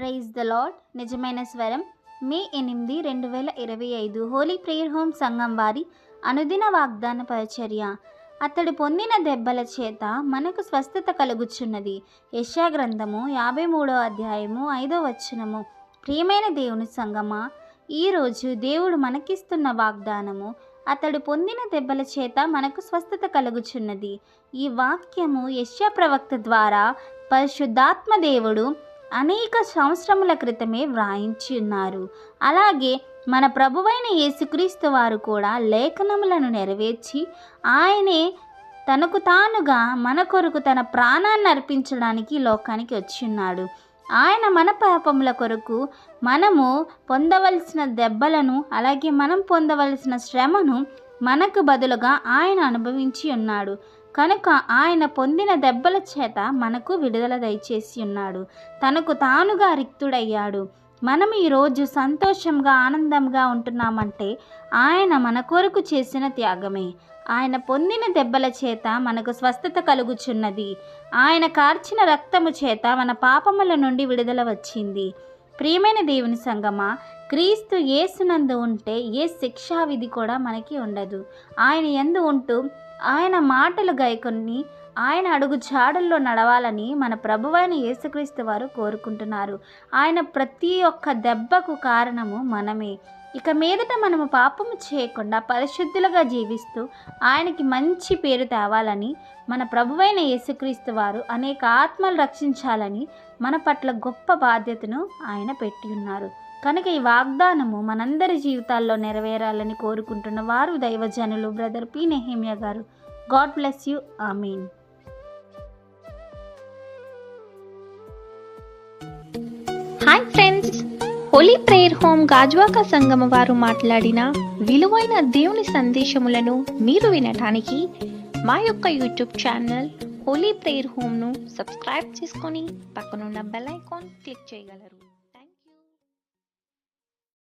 Praise the lord నిజమైన స్వరం మే ఎనిమిది రెండు వేల ఇరవై ఐదు. హోలీ ప్రేయర్ హోమ్ సంఘం వారి అనుదిన వాగ్దాన పరిచర్య. అతడు పొందిన దెబ్బల చేత మనకు స్వస్థత కలుగుచున్నది. యశా గ్రంథము యాభై మూడో అధ్యాయము ఐదో వచనము. ప్రియమైన దేవుని సంగమా ఈరోజు దేవుడు మనకిస్తున్న వాగ్దానము అతడు పొందిన దెబ్బల చేత మనకు స్వస్థత కలుగుచున్నది. ఈ వాక్యము యశ్యా ప్రవక్త ద్వారా పరిశుద్ధాత్మ దేవుడు అనేక సంవత్సరముల క్రితమే వ్రాయించి ఉన్నారు అలాగే మన ప్రభువైన యేసుక్రీస్తు వారు కూడా లేఖనములను నెరవేర్చి ఆయనే తనకు తానుగా మన కొరకు తన ప్రాణాన్ని అర్పించడానికి లోకానికి వచ్చి ఉన్నాడు ఆయన మన పాపముల కొరకు మనము పొందవలసిన దెబ్బలను అలాగే మనం పొందవలసిన శ్రమను మనకు బదులుగా ఆయన అనుభవించి ఉన్నాడు. కనుక ఆయన పొందిన దెబ్బల చేత మనకు విడుదల దయచేసి ఉన్నాడు. తనకు తానుగా రిక్తుడయ్యాడు. మనం ఈరోజు సంతోషంగా ఆనందంగా ఉంటున్నామంటే ఆయన మన కొరకు చేసిన త్యాగమే. ఆయన పొందిన దెబ్బల చేత మనకు స్వస్థత కలుగుచున్నది. ఆయన కార్చిన రక్తము చేత మన పాపముల నుండి విడుదల వచ్చింది. ప్రియమైన దేవుని సంగమా క్రీస్తు ఏసునందు ఉంటే ఏ శిక్షా విధి కూడా మనకి ఉండదు. ఆయన ఎందు ఉంటూ ఆయన మాటలు గైకొని ఆయన అడుగు జాడల్లో నడవాలని మన ప్రభువైన యేసుక్రీస్తు వారు కోరుకుంటున్నారు. ఆయన ప్రతి ఒక్క దెబ్బకు కారణము మనమే. ఇక మీదట మనము పాపము చేయకుండా పరిశుద్ధులుగా జీవిస్తూ ఆయనకి మంచి పేరు తేవాలని మన ప్రభువైన యేసుక్రీస్తు వారు అనేక ఆత్మలు రక్షించాలని మన పట్ల గొప్ప బాధ్యతను ఆయన పెట్టి ఉన్నారు. కనుక ఈ వాగ్దానము మనందరి జీవితాల్లో నెరవేరాలని కోరుకుంటున్న వారు దైవజనులు బ్రదర్ పి నెహేమియా గారు. God bless you. ఆమీన్. Hi friends. Holy prayer home Gajuwaka సంగమ వారు మాట్లాడిన విలువైన దేవుని సందేశములను మీరు వినటానికి మా యొక్క యూట్యూబ్ ఛానల్ హోలీ ప్రేయర్ హోమ్ను సబ్స్క్రైబ్ చేసుకొని పక్కనున్న బెల్ ఐకాన్ క్లిక్ చేయగలరు.